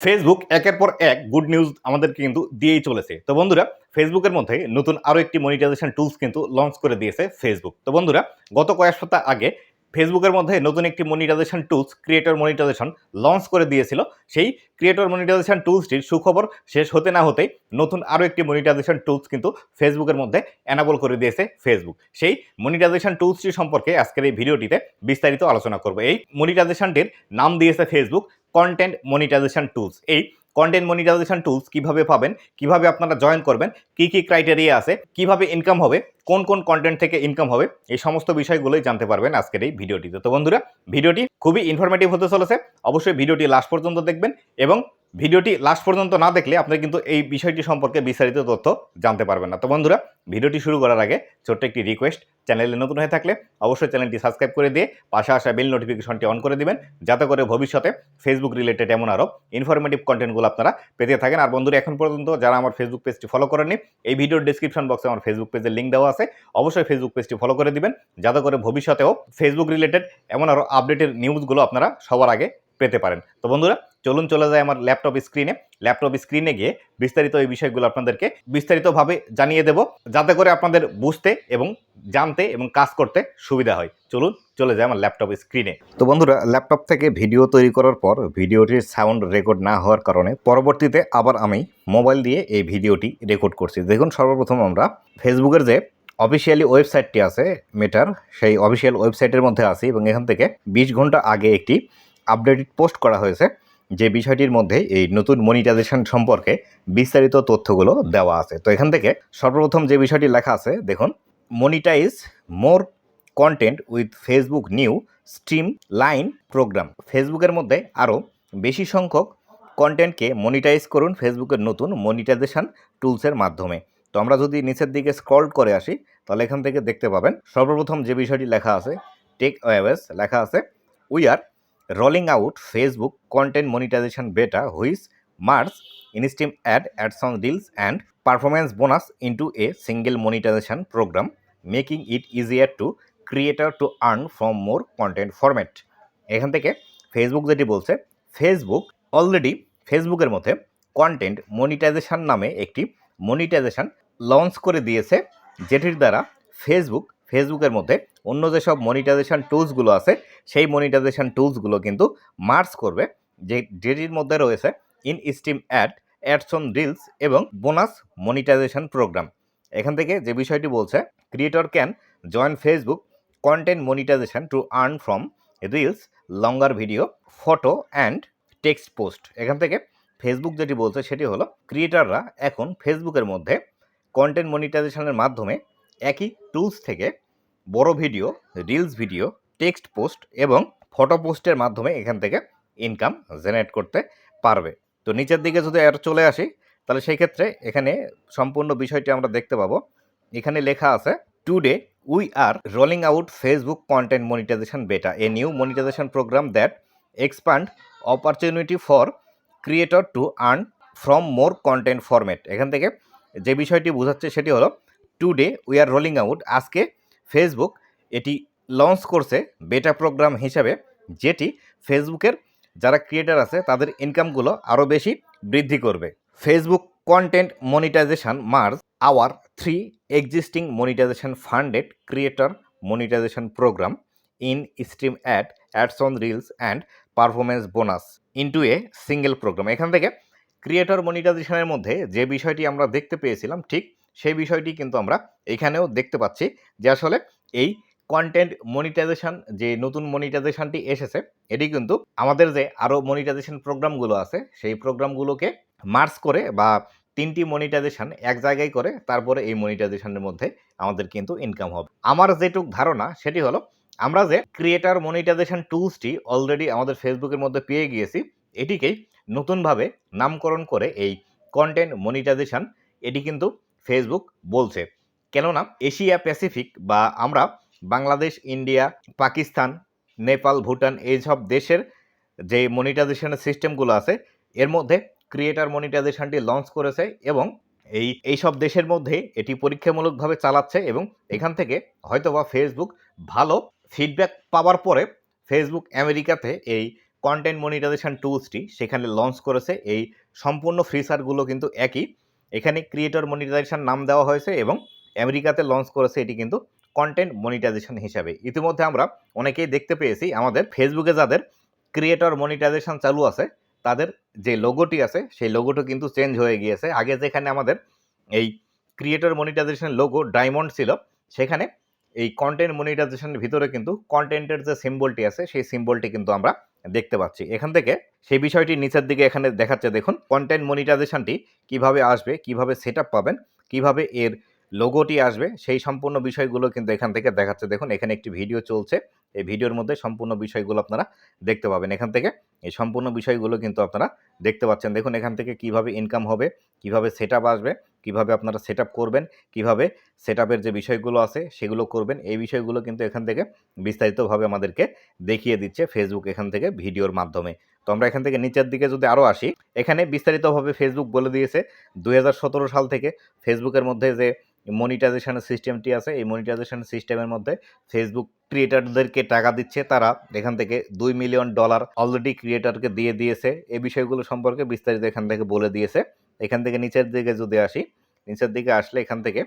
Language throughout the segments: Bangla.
ফেসবুক একের পর এক গুড নিউজ আমাদেরকে কিন্তু দিয়েই চলেছে। তো বন্ধুরা ফেসবুকের মধ্যে নতুন আরও একটি মনিটাইজেশন টুলস কিন্তু লঞ্চ করে দিয়েছে ফেসবুক তো বন্ধুরা, গত কয়েক সপ্তাহ আগে ফেসবুকের মধ্যে নতুন একটি monetisation tools creator monetisation launch করে দিয়েছিল। সেই ক্রিয়েটর মনিটাইজেশন টুলসটির সুখবর শেষ হতে না হতেই নতুন আরও একটি মনিটাইজেশন টুলস কিন্তু ফেসবুকের মধ্যে অ্যানাবল করে দিয়েছে ফেসবুক সেই মনিটাইজেশন টুলসটি সম্পর্কে আজকের এই ভিডিওটিতে বিস্তারিত আলোচনা করব। এই মনিটাইজেশনটির নাম দিয়েছে ফেসবুক কন্টেন্ট মনিটাইজেশন টুলস এই কন্টেন্ট মনিটাইজেশন টুলস কীভাবে পাবেন, কীভাবে আপনারা জয়েন করবেন, কি কি ক্রাইটেরিয়া আছে, কীভাবে ইনকাম হবে, কোন কোন কন্টেন্ট থেকে ইনকাম হবে, এই সমস্ত বিষয়গুলোই জানতে পারবেন আজকের এই ভিডিওটিতে। তো বন্ধুরা, ভিডিওটি খুবই ইনফরমেটিভ হতে চলেছে। অবশ্যই ভিডিওটি লাস্ট পর্যন্ত দেখবেন এবং ভিডিওটি লাস্ট পর্যন্ত না দেখলে আপনি কিন্তু এই বিষয়টি সম্পর্কে বিস্তারিত তথ্য জানতে পারবেন না। তো বন্ধুরা, ভিডিওটি শুরু করার আগে ছোট্ট একটি রিকোয়েস্ট চ্যানেলে নতুন হয়ে থাকলে অবশ্যই চ্যানেলটি সাবস্ক্রাইব করে দিয়ে পাশে আসা বেল নোটিফিকেশনটি অন করে দিবেন, যাতে করে ভবিষ্যতে ফেসবুক রিলেটেড এমন আরও ইনফরমেটিভ কন্টেন্টগুলো আপনারা পেতে থাকেন। আর বন্ধুরা, এখন পর্যন্ত যারা আমার ফেসবুক পেজটি ফলো করেননি, এই ভিডিওর ডিসক্রিপশন বক্সে আমার ফেসবুক পেজের লিঙ্ক দেওয়া আছে। অবশ্যই ফেসবুক পেজটি ফলো করে দিবেন, যাতে করে ভবিষ্যতেও ফেসবুক রিলেটেড এমন আরও আপডেটের নিউজগুলো আপনারা সবার আগে পেতে পারেন। তো বন্ধুরা, চলুন চলে যায় আমার ল্যাপটপ স্ক্রিনে। ল্যাপটপ স্ক্রিনে গিয়ে বিস্তারিত এই বিষয়গুলো আপনাদেরকে বিস্তারিতভাবে জানিয়ে দেব, যাতে করে আপনাদের বুঝতে এবং জানতে এবং কাজ করতে সুবিধা হয়। চলুন চলে যায় আমার ল্যাপটপ স্ক্রিনে। তো বন্ধুরা, ল্যাপটপ থেকে ভিডিও তৈরি করার পর ভিডিওটির সাউন্ড রেকর্ড না হওয়ার কারণে পরবর্তীতে আবার আমি মোবাইল দিয়ে এই ভিডিওটি রেকর্ড করছি। দেখুন, সর্বপ্রথম আমরা ফেসবুকের যে অফিসিয়ালি ওয়েবসাইটটি আছে মেটার সেই অফিসিয়াল ওয়েবসাইটের মধ্যে আছি এবং এখান থেকে বিশ ঘণ্টা আগে একটি আপডেটেড পোস্ট করা হয়েছে, যে বিষয়টির মধ্যে এই নতুন মনিটাইজেশন সম্পর্কে বিস্তারিত তথ্যগুলো দেওয়া আছে। তো এখান থেকে সর্বপ্রথম যে বিষয়টি লেখা আছে, দেখুন monetise more content with Facebook new streamline programme ফেসবুকের মধ্যে আরও বেশি সংখ্যক কন্টেন্টকে মনিটাইজ করুন ফেসবুকের নতুন মনিটাইজেশন টুলসের মাধ্যমে। তো আমরা যদি নিচের দিকে স্ক্রল করে আসি, তাহলে এখান থেকে দেখতে পাবেন, সর্বপ্রথম যে বিষয়টি লেখা আছে টেক ওয়েবস লেখা আছে we are rolling out Facebook content monetisation beta which merges instream ad ads on reels and performance bonus into a single monetisation programme making it easier to creator to earn from more content format এখান থেকে ফেসবুক যেটি বলছে ফেসবুক অলরেডি ফেসবুকের মধ্যে কন্টেন্ট মনিটাইজেশান নামে একটি মনিটাইজেশন লঞ্চ করে দিয়েছে, যেটির দ্বারা ফেসবুক ফেসবুকের মধ্যে অন্য যেসব মনিটাইজেশান টুলসগুলো আছে, সেই মনিটাইজেশান টুলসগুলো কিন্তু মার্চ করবে। যে যেটির মধ্যে রয়েছে in stream ad ads on reels এবং বোনাস মনিটাইজেশন প্রোগ্রাম এখান থেকে যে বিষয়টি বলছে creator can join Facebook content monetisation to earn from reels longer video photo and text post এখান থেকে ফেসবুক যেটি বলছে, সেটি হলো ক্রিয়েটাররা এখন ফেসবুকের মধ্যে কন্টেন্ট মনিটাইজেশনের মাধ্যমে একই টুলস থেকে বড় video reels video text post এবং ফটো পোস্টের মাধ্যমে এখান থেকে ইনকাম জেনারেট করতে পারবে। তো নিচের দিকে যদি আর চলে আসি, তাহলে সেই ক্ষেত্রে এখানে সম্পূর্ণ বিষয়টি আমরা দেখতে পাবো। এখানে লেখা আছে today we are rolling out Facebook content monetisation beta a new monetisation programme that expand opportunity for creator to earn from more content format এখান থেকে যে বিষয়টি বোঝাচ্ছে সেটি হলো today we are rolling out আজকে ফেসবুক এটি লঞ্চ করছে বেটা প্রোগ্রাম হিসাবে, যেটি ফেসবুকের যারা ক্রিয়েটার আছে তাদের ইনকামগুলো আরও বেশি বৃদ্ধি করবে। Facebook content monetisation merge our three existing monetisation funded creator monetisation programme in stream ad ads on reels and performance bonus into a single programme এখান থেকে ক্রিয়েটর মনিটাইজেশনের মধ্যে যে বিষয়টি আমরা দেখতে পেয়েছিলাম, ঠিক সেই বিষয়টি কিন্তু আমরা এখানেও দেখতে পাচ্ছি যে আসলে এই কন্টেন্ট মনিটাইজেশন যে নতুন মনিটাইজেশনটি এসেছে, এটি কিন্তু আমাদের যে আরও মনিটাইজেশন প্রোগ্রামগুলো আছে, সেই প্রোগ্রামগুলোকে মার্চ করে বা তিনটি মনিটাইজেশন এক জায়গায় করে তারপরে এই মনিটাইজেশনের মধ্যে আমাদের কিন্তু ইনকাম হবে। আমার যেটুক ধারণা, সেটি হলো আমরা যে ক্রিয়েটার মনিটাইজেশন টুলসটি অলরেডি আমাদের ফেসবুকের মধ্যে পেয়ে গিয়েছি, এটিকেই নতুনভাবে নামকরণ করে এই কন্টেন্ট মনিটাইজেশন এটি কিন্তু ফেসবুক বলছে, কেননা এশিয়া প্যাসিফিক বা আমরা বাংলাদেশ, ইন্ডিয়া, পাকিস্তান, নেপাল, ভুটান এইসব দেশের যে মনিটাইজেশনের সিস্টেমগুলো আছে, এর মধ্যে ক্রিয়েটার মনিটাইজেশনটি লঞ্চ করেছে এবং এই, এইসব দেশের মধ্যে এটি পরীক্ষামূলকভাবে চালাচ্ছে এবং এখান থেকে হয়তোবা ফেসবুক ভালো ফিডব্যাক পাওয়ার পরে ফেসবুক আমেরিকাতে এই কন্টেন্ট মনিটাইজেশন টুলসটি সেখানে লঞ্চ করেছে। এই সম্পূর্ণ ফিচারগুলো কিন্তু একই। এখানে ক্রিয়েটর মনিটাইজেশন নাম দেওয়া হয়েছে এবং আমেরিকাতে লঞ্চ করেছে এটি কিন্তু কন্টেন্ট মনিটাইজেশন হিসাবে। ইতিমধ্যে আমরা অনেকেই দেখতে পেয়েছি, আমাদের ফেসবুকে যাদের ক্রিয়েটর মনিটাইজেশন চালু আছে, তাদের যে লোগোটি আছে, সেই লোগোটি কিন্তু চেঞ্জ হয়ে গিয়েছে। আগে যেখানে আমাদের এই ক্রিয়েটর মনিটাইজেশন লোগো ডায়মন্ড ছিল, সেখানে এই কন্টেন্ট মনিটাইজেশনের ভিতরে কিন্তু কন্টেন্টের যে সিম্বলটি আছে, সেই সিম্বলটি কিন্তু আমরা দেখতে পাচ্ছি। এখান থেকে সেই বিষয়টি নিচের দিকে এখানে দেখাচ্ছে। দেখুন কন্টেন্ট মনিটাইজেশনটি কীভাবে আসবে, কীভাবে সেট পাবেন, কীভাবে এর লোগোটি আসবে, সেই সম্পূর্ণ বিষয়গুলো কিন্তু এখান থেকে দেখাচ্ছে। দেখুন, এখানে একটি ভিডিও চলছে। এই ভিডিওর মধ্যে সম্পূর্ণ বিষয়গুলো আপনারা দেখতে পাবেন। এখান থেকে এই সম্পূর্ণ বিষয়গুলো কিন্তু আপনারা দেখতে পাচ্ছেন। দেখুন এখান থেকে কীভাবে ইনকাম হবে, কীভাবে সেট আসবে, কীভাবে আপনারা সেট করবেন, কীভাবে সেট যে বিষয়গুলো আছে সেগুলো করবেন, এই বিষয়গুলো কিন্তু এখান থেকে বিস্তারিতভাবে আমাদেরকে দেখিয়ে দিচ্ছে ফেসবুক এখান থেকে ভিডিওর মাধ্যমে। তো আমরা এখান থেকে নিচের দিকে যদি আরও আসি, এখানে বিস্তারিতভাবে ফেসবুক বলে দিয়েছে দু হাজার সতেরো সাল থেকে ফেসবুকের মধ্যে যে মনিটাইজেশনের সিস্টেমটি আছে। এই মনিটাইজেশন সিস্টেমের মধ্যে ফেসবুক ক্রিয়েটারদেরকে টাকা দিচ্ছে। তারা এখান থেকে দুই মিলিয়ন ডলার অলরেডি ক্রিয়েটারকে দিয়ে দিয়েছে। এই বিষয়গুলো সম্পর্কে বিস্তারিত এখান থেকে বলে দিয়েছে। এখান থেকে নিচের দিকে যদি আসি, নিচের দিকে আসলে এখান থেকে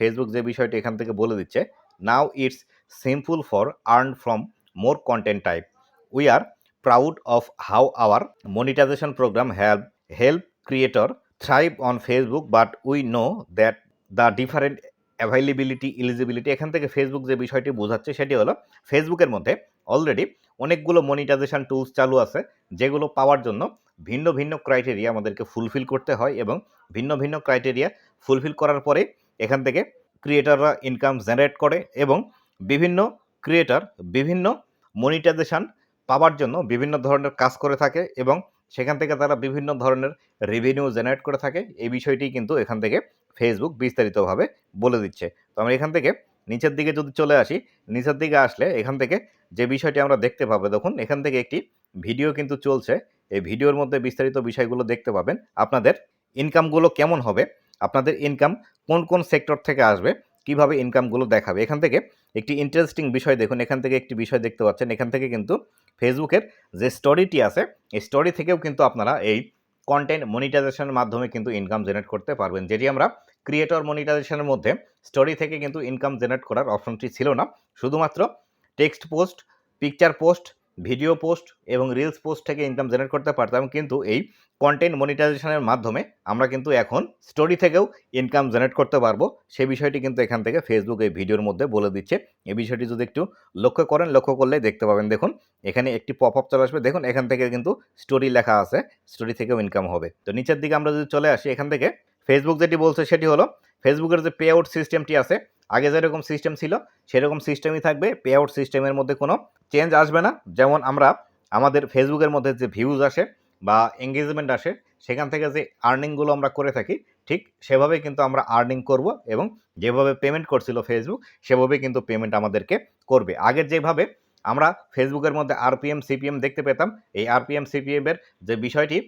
ফেসবুক যে বিষয়টি এখান থেকে বলে দিচ্ছে now it's simple for earn from more content type we are proud of how our monetization programme help help creator thrive on Facebook but we know that the different availability eligibility এখান থেকে ফেসবুক যে বিষয়টি বোঝাচ্ছে সেটি হলো ফেসবুকের মধ্যে অলরেডি অনেকগুলো মনিটাইজেশন টুলস চালু আছে, যেগুলো পাওয়ার জন্য ভিন্ন ভিন্ন ক্রাইটেরিয়া আমাদেরকে ফুলফিল করতে হয় এবং ভিন্ন ভিন্ন ক্রাইটেরিয়া ফুলফিল করার পরে এখান থেকে ক্রিয়েটাররা ইনকাম জেনারেট করে এবং বিভিন্ন ক্রিয়েটার বিভিন্ন মনিটাইজেশন পাওয়ার জন্য বিভিন্ন ধরনের কাজ করে থাকে এবং সেখান থেকে তারা বিভিন্ন ধরনের রেভিনিউ জেনারেট করে থাকে। এই বিষয়টি কিন্তু এখান থেকে ফেসবুক বিস্তারিতভাবে বলে দিচ্ছে। তো আমরা এখান থেকে নিচের দিকে যদি চলে আসি, নিচের দিকে আসলে এখান থেকে যে বিষয়টি আমরা দেখতে পাবো, দেখুন, এখান থেকে একটি ভিডিও কিন্তু চলছে। এই ভিডিওর মধ্যে বিস্তারিত বিষয়গুলো দেখতে পাবেন। আপনাদের ইনকামগুলো কেমন হবে? আপনাদের ইনকাম কোন কোন সেক্টর থেকে আসবে? কীভাবে ইনকামগুলো দেখাবে? এখান থেকে একটি ইন্টারেস্টিং বিষয় দেখুন। এখান থেকে একটি বিষয় দেখতে পাচ্ছেন। এখান থেকে কিন্তু ফেসবুকের যে স্টোরিটি আছে, এই স্টোরি থেকেও কিন্তু আপনারা এই কন্টেন্ট মনিটাইজেশনের মাধ্যমে কিন্তু ইনকাম জেনারেট করতে পারবেন। যেটি আমরা ক্রিয়েটর মনিটাইজেশনের মধ্যে স্টোরি থেকে কিন্তু ইনকাম জেনারেট করার অপশনটি ছিল না। শুধুমাত্র text post, picture post, video post এবং রিলস পোস্ট থেকে ইনকাম জেনারেট করতে পারতাম। কিন্তু এই কন্টেন্ট মনিটাইজেশনের মাধ্যমে আমরা কিন্তু এখন স্টোরি থেকেও ইনকাম জেনারেট করতে পারব। সে বিষয়টি কিন্তু এখান থেকে ফেসবুক এই ভিডিওর মধ্যে বলে দিচ্ছে। এই বিষয়টি যদি একটু লক্ষ্য করেন, লক্ষ্য করলে দেখতে পাবেন। দেখুন, এখানে একটি পপ আপ চলে আসবে। দেখুন, এখান থেকে কিন্তু স্টোরি লেখা আছে। স্টোরি থেকেও ইনকাম হবে। তো নিচের দিকে আমরা যদি চলে আসি, এখান থেকে ফেসবুক যেটি বলছে সেটি হলো ফেসবুকের যে পে আউট সিস্টেমটি আছে, আগে যেরকম সিস্টেম ছিল, সেরকম সিস্টেমই থাকবে। পে আউট সিস্টেমের মধ্যে কোনো চেঞ্জ আসবে না। যেমন আমরা আমাদের ফেসবুকের মধ্যে যে ভিউজ আসে বা এঙ্গেজমেন্ট আসে, সেখান থেকে যে আর্নিংগুলো আমরা করে থাকি, ঠিক সেভাবে কিন্তু আমরা আর্নিং করব এবং যেভাবে পেমেন্ট করছিল ফেসবুক সেভাবে কিন্তু পেমেন্ট আমাদেরকে করবে। আগের যেভাবে আমরা ফেসবুকের মধ্যে আরপিএম সিপিএম দেখতে পেতাম, এই আরপিএম সিপিএমের যে বিষয়টি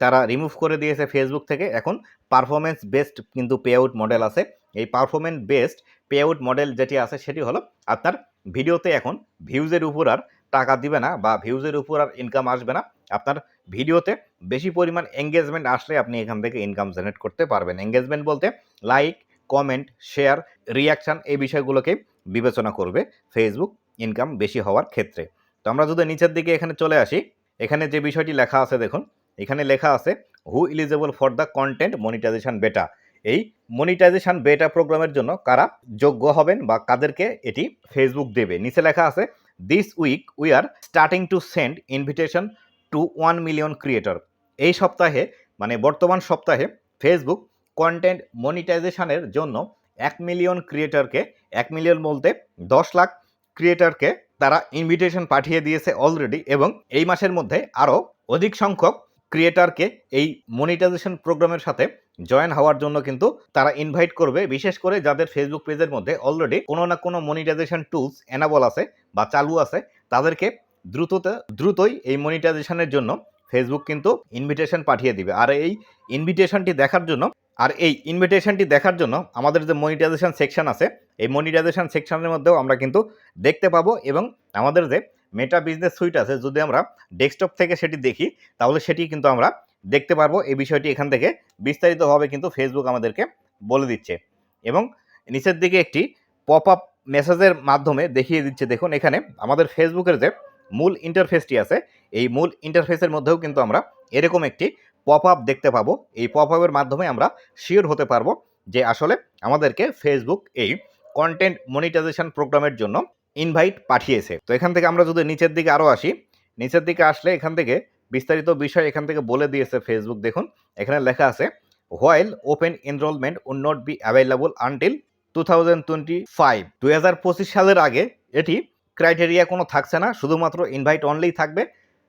তারা রিমুভ করে দিয়েছে ফেসবুক থেকে। এখন পারফরমেন্স বেসড কিন্তু পে আউট মডেল আছে। এই performance based pay out model যেটি আছে সেটি হলো আপনার ভিডিওতে এখন ভিউজের উপর আর টাকা দিবে না বা ভিউজের উপর আর ইনকাম আসবে না। আপনার ভিডিওতে বেশি পরিমাণ এঙ্গেজমেন্ট আসলে আপনি এখান থেকে ইনকাম জেনারেট করতে পারবেন। এঙ্গেজমেন্ট বলতে লাইক কমেন্ট শেয়ার রিয়াকশান এই বিষয়গুলোকে বিবেচনা করবে ফেসবুক ইনকাম বেশি হওয়ার ক্ষেত্রে। তো আমরা যদি নিচের দিকে এখানে চলে আসি, এখানে যে বিষয়টি লেখা আছে দেখুন এখানে লেখা আছে who eligible for the content monetisation beta এই মনিটাইজেশন বেটা প্রোগ্রামের জন্য কারা যোগ্য হবেন বা কাদেরকে এটি ফেসবুক দেবে? নিচে লেখা আছে this week we are starting to send invitation to one million creator এই সপ্তাহে মানে বর্তমান সপ্তাহে ফেসবুক কন্টেন্ট মনিটাইজেশনের জন্য এক মিলিয়ন ক্রিয়েটরকে এক মিলিয়ন বলতে দশ লাখ ক্রিয়েটরকে তারা ইনভিটেশন পাঠিয়ে দিয়েছে অলরেডি এবং এই মাসের মধ্যে আরও অধিক সংখ্যক ক্রিয়েটারকে এই মনিটাইজেশন প্রোগ্রামের সাথে জয়েন হওয়ার জন্য কিন্তু তারা ইনভাইট করবে। বিশেষ করে যাদের ফেসবুক পেজের মধ্যে অলরেডি কোনো না কোনো মনিটাইজেশন টুলস এনাবল আছে বা চালু আছে, তাদেরকে দ্রুততে, দ্রুতই এই মনিটাইজেশনের জন্য ফেসবুক কিন্তু ইনভিটেশন পাঠিয়ে দিবে। আর এই ইনভিটেশনটি দেখার জন্য, আর এই ইনভিটেশনটি দেখার জন্য আমাদের যে মনিটাইজেশন সেকশন আছে, এই মনিটাইজেশন সেকশনের মধ্যেও আমরা কিন্তু দেখতে পাবো এবং আমাদের যে মেটা বিজনেস সুইট আছে, যদি আমরা ডেস্কটপ থেকে সেটি দেখি, তাহলে সেটি কিন্তু আমরা দেখতে পারব। এই বিষয়টি এখান থেকে বিস্তারিতভাবে কিন্তু ফেসবুক আমাদেরকে বলে দিচ্ছে। এবং নিচের দিকে একটি পপ আপ মেসেজের মাধ্যমে দেখিয়ে দিচ্ছে। দেখুন, এখানে আমাদের ফেসবুকের যে মূল ইন্টারফেসটি আছে, এই মূল ইন্টারফেসের মধ্যেও কিন্তু আমরা এরকম একটি পপ আপ দেখতে পাবো। এই পপ আপের মাধ্যমে আমরা শিওর হতে পারব যে আসলে আমাদেরকে ফেসবুক এই কন্টেন্ট মনিটাইজেশন প্রোগ্রামের জন্য ইনভাইট পাঠিয়েছে। তো এখান থেকে আমরা যদি নিচের দিকে আরও আসি, নিচের দিকে আসলে এখান থেকে বিস্তারিত বিষয় এখান থেকে বলে দিয়েছে ফেসবুক দেখুন, এখানে লেখা আছে while open enrolment would not be available until two thousand twenty five হাজার পঁচিশ সালের আগে এটি ক্রাইটেরিয়া কোনো থাকছে না, শুধুমাত্র ইনভাইট অনলিই থাকবে।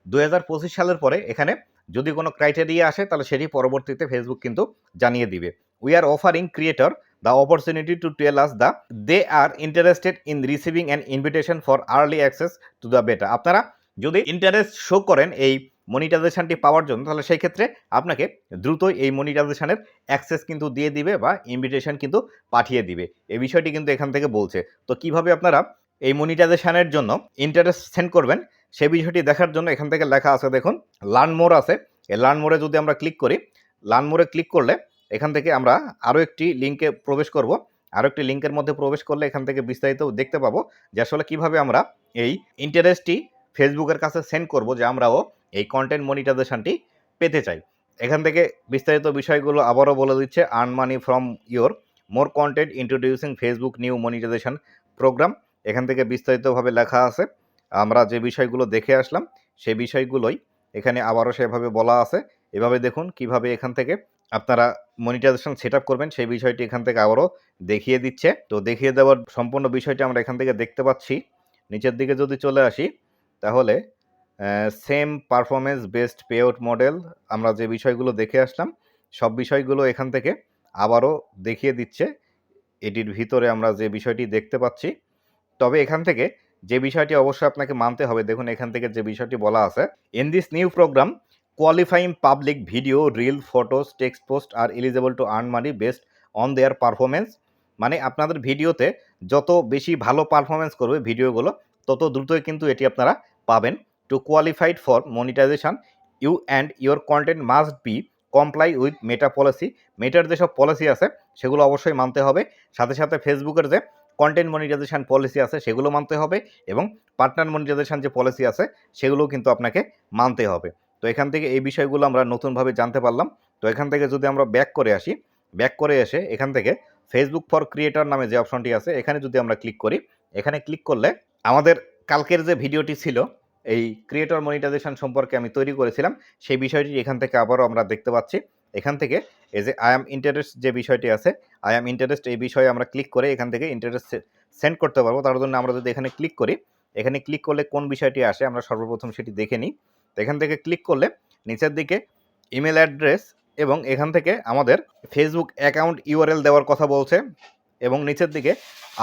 দুই হাজার পঁচিশ সালের পরে এখানে যদি কোনো ক্রাইটেরিয়া আসে, তাহলে সেটি পরবর্তীতে ফেসবুক কিন্তু জানিয়ে দিবে। We are offering creator the opportunity to tell us the they are interested in receiving an invitation for early access to the beta আপনারা যদি ইন্টারেস্ট শো করেন এই মনিটাইজেশনটি পাওয়ার জন্য, তাহলে সেই ক্ষেত্রে আপনাকে দ্রুতই এই মনিটাইজেশনের অ্যাক্সেস কিন্তু দিয়ে দিবে বা ইনভিটেশন কিন্তু পাঠিয়ে দিবে। এই বিষয়টি কিন্তু এখান থেকে বলছে। তো কীভাবে আপনারা এই মনিটাইজেশনের জন্য ইন্টারেস্ট সেন্ড করবেন সেই বিষয়টি দেখার জন্য এখান থেকে লেখা আছে, দেখুন লার্ন মোর আছে। এই লার্ন মোরে যদি আমরা ক্লিক করি লার্ন মোরে ক্লিক করলে এখান থেকে আমরা আরও একটি লিঙ্কে প্রবেশ করব। আরও একটি লিঙ্কের মধ্যে প্রবেশ করলে এখান থেকে বিস্তারিত দেখতে পাবো যে আসলে কীভাবে আমরা এই ইন্টারেস্টটি ফেসবুকের কাছে সেন্ড করব যে আমরাও এই কন্টেন্ট মনিটাইজেশনটি পেতে চাই। এখান থেকে বিস্তারিত বিষয়গুলো আবারও বলে দিচ্ছে earn money from your more content introducing Facebook new monetisation programme এখান থেকে বিস্তারিতভাবে লেখা আছে, আমরা যে বিষয়গুলো দেখে আসলাম, সেই বিষয়গুলোই এখানে আবারও সেভাবে বলা আছে। এভাবে দেখুন কীভাবে এখান থেকে আপনারা মনিটাইজেশন সেট করবেন, সেই বিষয়টি এখান থেকে আবারও দেখিয়ে দিচ্ছে। তো দেখিয়ে দেওয়ার সম্পূর্ণ বিষয়টি আমরা এখান থেকে দেখতে পাচ্ছি। নিচের দিকে যদি চলে আসি, তাহলে same performance based payout model আমরা যে বিষয়গুলো দেখে আসলাম, সব বিষয়গুলো এখান থেকে আবারও দেখিয়ে দিচ্ছে। এটির ভিতরে আমরা যে বিষয়টি দেখতে পাচ্ছি, তবে এখান থেকে যে বিষয়টি অবশ্যই আপনাকে মানতে হবে, দেখুন এখান থেকে যে বিষয়টি বলা আছে in this new programme qualifying public video reel photos text post are eligible to earn money based on their performance মানে আপনাদের ভিডিওতে যত বেশি ভালো পারফরমেন্স করবে ভিডিওগুলো তত দ্রুতই কিন্তু এটি আপনারা পাবেন। To qualified for monetisation you and your content must be comply with Meta policy মেটার যেসব পলিসি আছে, সেগুলো অবশ্যই মানতে হবে। সাথে সাথে ফেসবুকের যে কন্টেন্ট মনিটাইজেশান পলিসি আছে, সেগুলো মানতে হবে এবং পার্টনার মনিটাইজেশান যে পলিসি আছে, সেগুলোও কিন্তু আপনাকে মানতে হবে। তো এখান থেকে এই বিষয়গুলো আমরা নতুনভাবে জানতে পারলাম। তো এখান থেকে যদি আমরা ব্যাক করে আসি ব্যাক করে এসে এখান থেকে ফেসবুক ফর ক্রিয়েটার নামে যে অপশনটি আছে, এখানে যদি আমরা ক্লিক করি, এখানে ক্লিক করলে আমাদের কালকের যে ভিডিওটি ছিল, এই ক্রিয়েটর মনিটাইজেশন সম্পর্কে আমি তৈরি করেছিলাম, সেই বিষয়টি এখান থেকে আবারও আমরা দেখতে পাচ্ছি। এখান থেকে এই যে আই এম ইন্টারেস্ট যে বিষয়টি আছে আই এম ইন্টারেস্ট এই বিষয়ে আমরা ক্লিক করে এখান থেকে ইন্টারেস্ট সেন্ড করতে পারব। তার জন্য আমরা যদি এখানে ক্লিক করি, এখানে ক্লিক করলে কোন বিষয়টি আসে, আমরা সর্বপ্রথম সেটি দেখে নিই। তো এখান থেকে ক্লিক করলে নিচের দিকে ইমেল অ্যাড্রেস এবং এখান থেকে আমাদের ফেসবুক অ্যাকাউন্ট ইউআরএল দেওয়ার কথা বলছে এবং নিচের দিকে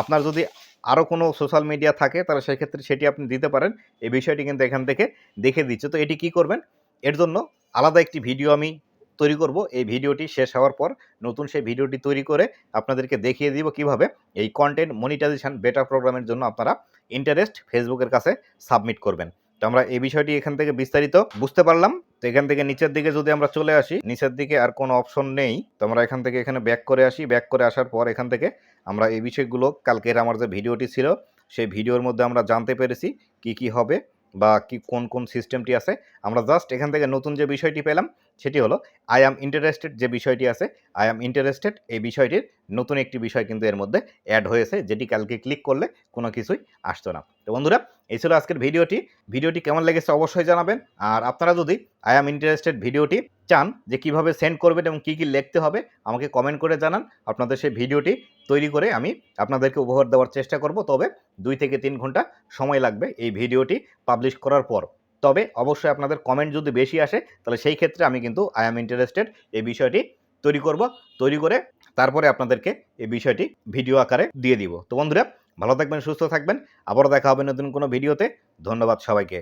আপনার যদি আরও কোনো সোশ্যাল মিডিয়া থাকে তাহলে সেক্ষেত্রে সেটি আপনি দিতে পারেন। এই বিষয়টি কিন্তু এখান থেকে দেখে দিচ্ছে। তো এটি কি করবেন? এর জন্য আলাদা একটি ভিডিও আমি তৈরি করব। এই ভিডিওটি শেষ হওয়ার পর নতুন সেই ভিডিওটি তৈরি করে আপনাদেরকে দেখিয়ে দিব কীভাবে এই কন্টেন্ট মনিটাইজেশন বেটা প্রোগ্রামের জন্য আপনারা ইন্টারেস্ট ফেসবুকের কাছে সাবমিট করবেন। তো আমরা এই বিষয়টি এখান থেকে বিস্তারিত বুঝতে পারলাম। তো এখান থেকে নিচের দিকে যদি আমরা চলে আসি, নিচের দিকে আর কোনো অপশন নেই। তো আমরা এখান থেকে এখানে ব্যাক করে আসি। ব্যাক করে আসার পর এখান থেকে আমরা এই বিষয়গুলো, কালকের আমার যে ভিডিওটি ছিল, সেই ভিডিওর মধ্যে আমরা জানতে পেরেছি কি কি হবে। বা কি, কোন কোন সিস্টেমটি আছে। আমরা জাস্ট এখান থেকে নতুন যে বিষয়টি পেলাম, সেটি হলো আই অ্যাম ইন্টারেস্টেড যে বিষয়টি আছে আই অ্যাম ইন্টারেস্টেড এই বিষয়টির নতুন একটি বিষয় কিন্তু এর মধ্যে অ্যাড হয়েছে, যেটি কালকে ক্লিক করলে কোনো কিছুই আসতো না। তো বন্ধুরা, এই ছিল আজকের ভিডিওটি। ভিডিওটি কেমন লেগেছে অবশ্যই জানাবেন। আর আপনারা যদি আই অ্যাম ইন্টারেস্টেড ভিডিওটি চান যে কীভাবে সেন্ড করবেন এবং কী কী লিখতে হবে, আমাকে কমেন্ট করে জানান। আপনাদের সেই ভিডিওটি তৈরি করে আমি আপনাদেরকে উপহার দেওয়ার চেষ্টা করব। তবে দুই থেকে তিন ঘণ্টা সময় লাগবে এই ভিডিওটি পাবলিশ করার পর। তবে অবশ্যই আপনাদের কমেন্ট যদি বেশি আসে, তাহলে সেই ক্ষেত্রে আমি কিন্তু আই অ্যাম ইন্টারেস্টেড এই বিষয়টি তৈরি করব। তৈরি করে তারপরে আপনাদেরকে এই বিষয়টি ভিডিও আকারে দিয়ে দিব। তো বন্ধুরা, ভালো থাকবেন, সুস্থ থাকবেন। আবারও দেখা হবে নতুন কোনো ভিডিওতে। ধন্যবাদ সবাইকে।